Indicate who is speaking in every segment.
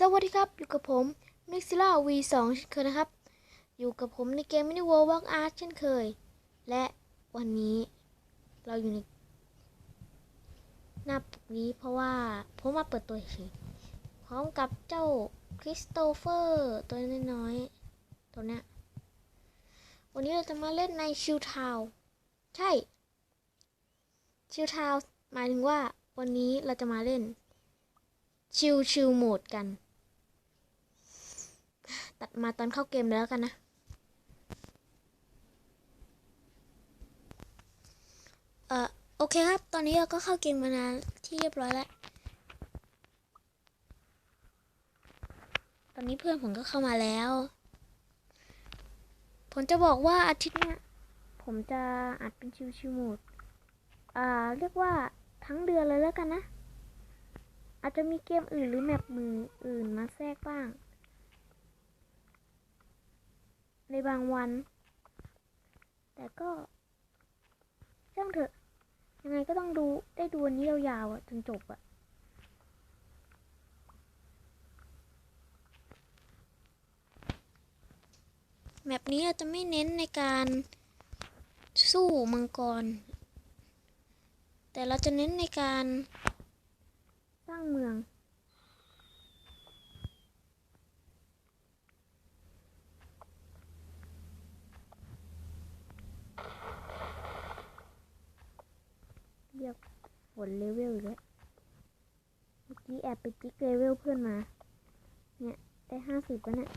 Speaker 1: สวัสดีครับอยู่กับผม m i x i l a V2 เช่นเคยนะครับ อยู่กับผมในเกม Mini World Walk Art เช่นเคย และวันนี้เราอยู่ในหน้าปกนี้เพราะว่าผมมาเปิดตัวเฉยพร้อมกับเจ้าคริสโตเฟอร์ตัวน้อยๆตัวเนี้ยวันนี้เราจะมาเล่นในชิลทาวใช่ชิลทาวหมายถึงว่าวันนี้เราจะมาเล่นชิลชิลโหมดกัน ตัดมาตอนเข้าเกมแล้วกันนะ เอ่อ โอเคครับ ตอนนี้เราก็เข้าเกมมานานที่เรียบร้อยแล้ว ตอนนี้เพื่อนผมก็เข้ามาแล้ว ผมจะบอกว่าอาทิตย์เนี้ยผมจะอัดเป็นชิวชิวโหมดอ่า เรียกว่าทั้งเดือนเลยแล้วกันนะ อาจจะมีเกมอื่นหรือแมปมืออื่นมาแทรกบ้าง ใน บางวัน แต่ก็ช่างเถอะ ยังไงก็ต้องดูได้ดูวันนี้ยาวๆอะจนจบอะแมปนี้เราจะไม่เน้นในการสู้มังกร แต่เราจะเน้นในการสร้างเมือง เรียกฝนเลเวลอีกแล้วเมื่อกี้แอบไปจิ๊กเลเวลเพื่อนมา เนี่ยได้ห้าสิบแล้วเนี่ย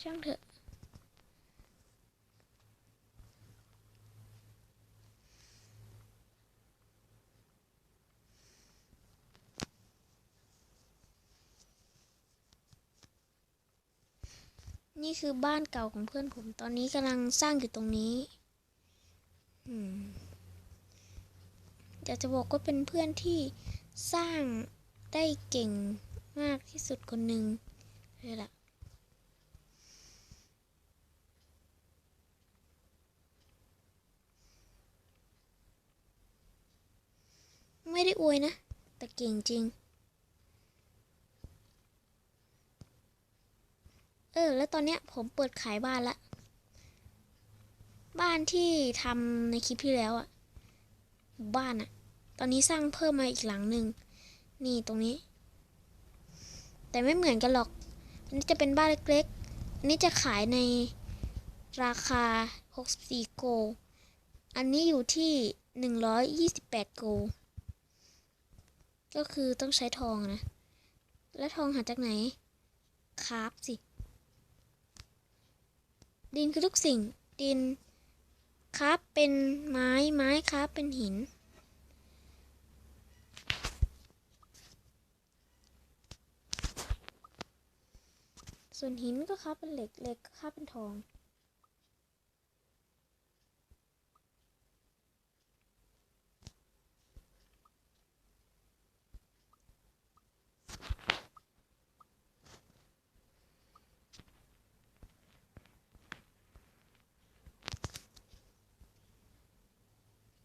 Speaker 1: ช่างเถอะ นี่คือบ้านเก่าของเพื่อนผม ตอนนี้กำลังสร้างอยู่ตรงนี้อยากจะบอกว่าเป็นเพื่อนที่สร้างได้เก่งมากที่สุดคนหนึ่งเลยล่ะไม่ได้อวยนะ แต่เก่งจริง เออ แล้วตอนเนี้ยผมเปิดขายบ้านละ บ้านที่ทำในคลิปที่แล้วอะบ้านอะตอนนี้สร้างเพิ่มมาอีกหลังหนึ่งนี่ตรงนี้ แต่ไม่เหมือนกันหรอก อันนี้จะเป็นบ้านเล็กๆ อันนี้จะขายในราคา 64 โก อันนี้อยู่ที่ 128 โก ก็คือต้องใช้ทองนะ แล้วทองหาจากไหน คราฟสิ ดินคือทุกสิ่ง ดินคราฟเป็นไม้ไม้คราฟเป็นหิน ส่วนหินก็คราฟเป็นเหล็กเหล็กก็คราฟเป็นทอง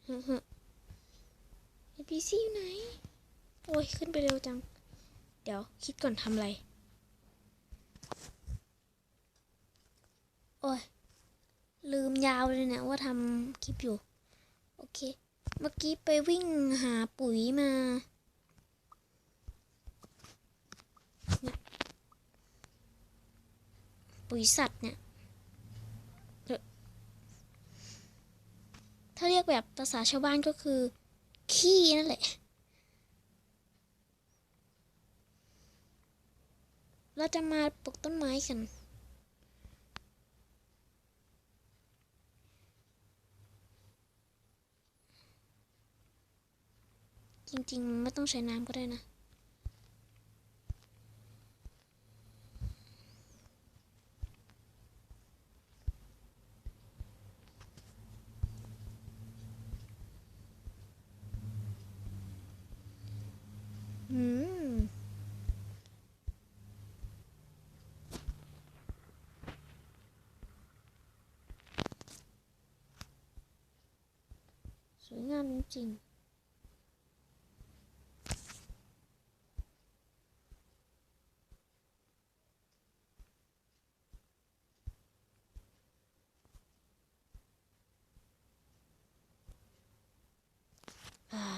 Speaker 1: ฮึฮึ NPC อยู่ไหน โอ้ย ขึ้นไปเร็วจัง เดี๋ยวคิดก่อนทำอะไร โอ้ย ลืมยาวเลยเนี่ยว่าทำคลิปอยู่ โอเค เมื่อกี้ไปวิ่งหาปุ๋ยมาปุ๋ยสัตว์เนี่ย ถ้าเรียกแบบภาษาชาวบ้านก็คือ ขี้นั่นแหละ เราจะมาปลูกต้นไม้กันจริงๆ ไม่ต้องใช้น้ำก็ได้นะ สวยงามจริง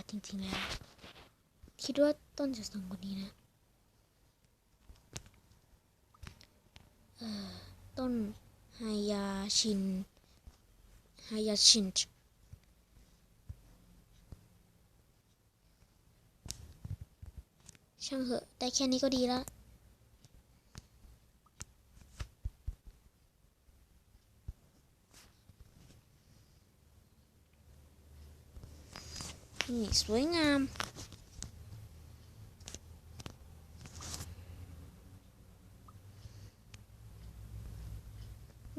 Speaker 1: จริงๆ แล้ว คิดว่าต้นจะสูงกว่านี้นะต้นไฮยาชินไฮยาชิน ช่างเหอะได้แค่นี้ก็ดีแล้วนี่สวยงาม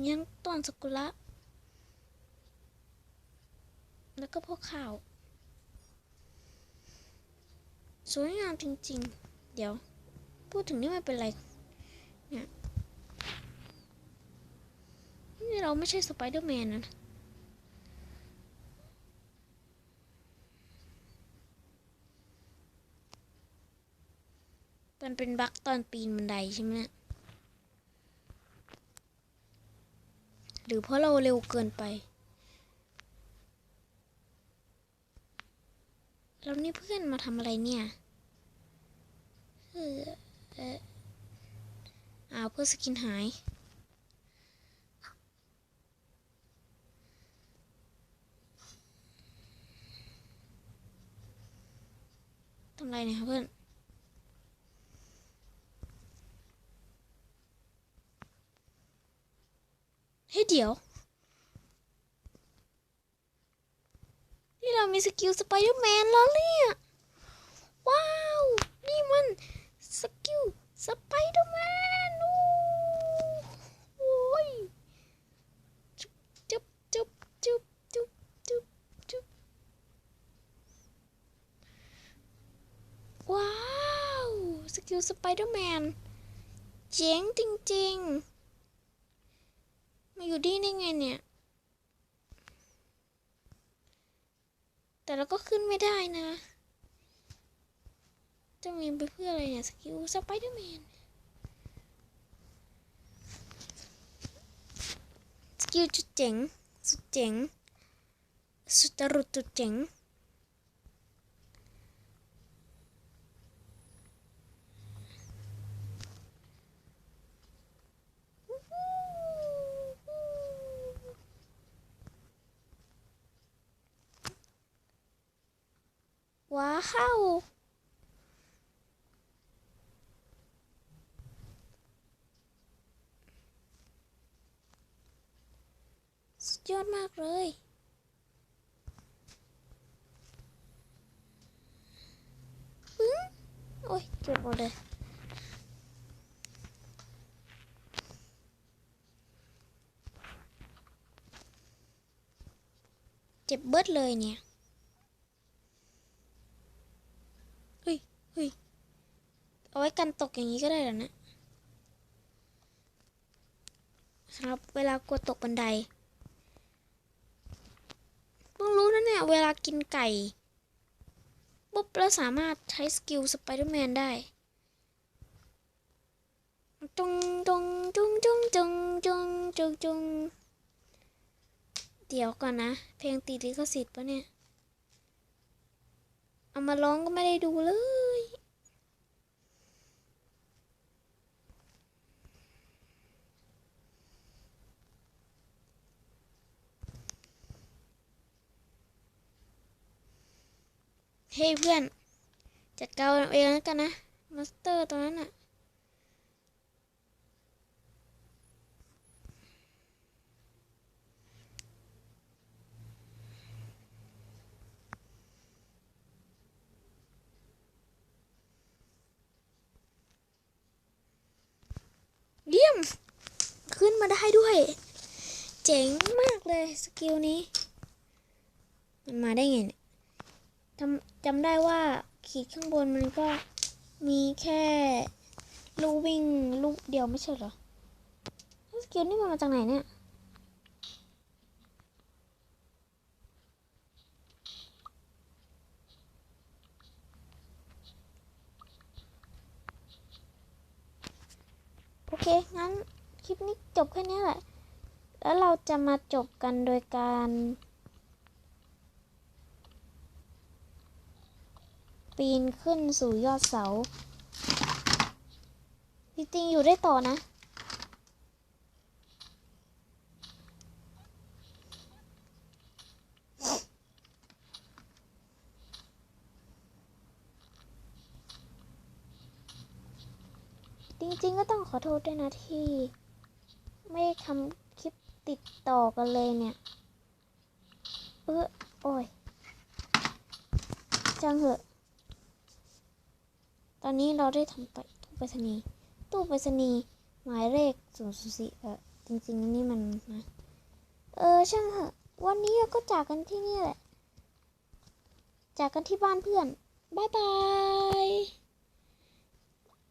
Speaker 1: ยังต้นสกุระ แล้วก็พวกข้าว สวยงามจริง ๆ เดี๋ยว พูดถึงนี่ไม่เป็นไร เนี่ย นี่เราไม่ใช่สไปเดอร์แมนนะมันเป็นบั๊กตอนปีนบันไดใช่ไหมเนี่ย หรือเพราะเราเร็วเกินไป แล้วนี่เพื่อนมาทำอะไรเนี่ยเออเอออ้าเพื่อสกินหาย ทำอะไรเนี่ยครับเพื่อน เฮ้ยเดี๋ยว นี่ เรามีสกิลสไปเดอร์แมนแล้วเนี่ยว้าว นี่มันสกิลสไปเดอร์แมนโอ้โอ้ยจุ๊บจุ๊บจุ๊บจุ๊บจุ๊บจุ๊บจุ๊บว้าวสกิลสไปเดอร์แมนเจ๋งจริงๆ มาอยู่ดีได้ไงเนี่ย แต่เราก็ขึ้นไม่ได้นะ จะมีไปเพื่ออะไรเนี่ย สกิลสไปเดอร์แมน สกิลจุดเจ๋ง สุดเจ๋ง สุดตรุดจุดเจ๋ง ว้าวสุดยอดมากเลยปึ้งโอ้ยเจ็บหมดเลยเจ็บเบิดเลยเนี่ย เฮ้ย เฮ้ย เอาไว้กันตกอย่างนี้ก็ได้แล้วนะสำหรับเวลากลัวตกบันไดเพิ่งรู้นะเนี่ยเวลากินไก่ปุ๊บแล้วสามารถใช้สกิลสไปเดอร์แมนได้จุงจุงจุงจุงจุงจุงจุงจุงเดี๋ยวก่อนนะ เพลงติดลิขสิทธิ์ปะเนี่ย เอามาร้องก็ไม่ได้ดูเลย เฮ้เพื่อน จัดการเอาเองแล้วกันนะมาสเตอร์ตรงนั้นอะเยี่ยม ขึ้นมาได้ด้วย เจ๋งมากเลยสกิลนี้ มันมาได้ไงเนี่ย จำจำได้ว่าขีดข้างบนมันก็มีแค่ลูกวิ่งลูกเดียวไม่ใช่เหรอสกิลนี่มันมาจากไหนเนี่ยโอเค งั้นคลิปนี้จบแค่นี้แหละ แล้วเราจะมาจบกันโดยการ ปีนขึ้นสู่ยอดเสา จริงๆ อยู่ได้ต่อนะ จริงๆ ก็ต้องขอโทษด้วยนะที่ ไม่ได้ทำคลิปติดต่อกันเลยเนี่ยเออโอ้ยจังเหอะ อนนี้เราได้ทำตู้ไปรษณีย์ตู้ไปรษณีย์หมายเลขศูนย์สี่เออจริงๆนี่มันนะเออช่างเถอะวันนี้เราก็จากกันที่นี่แหละ จากกันที่บ้านเพื่อน บ๊ายบาย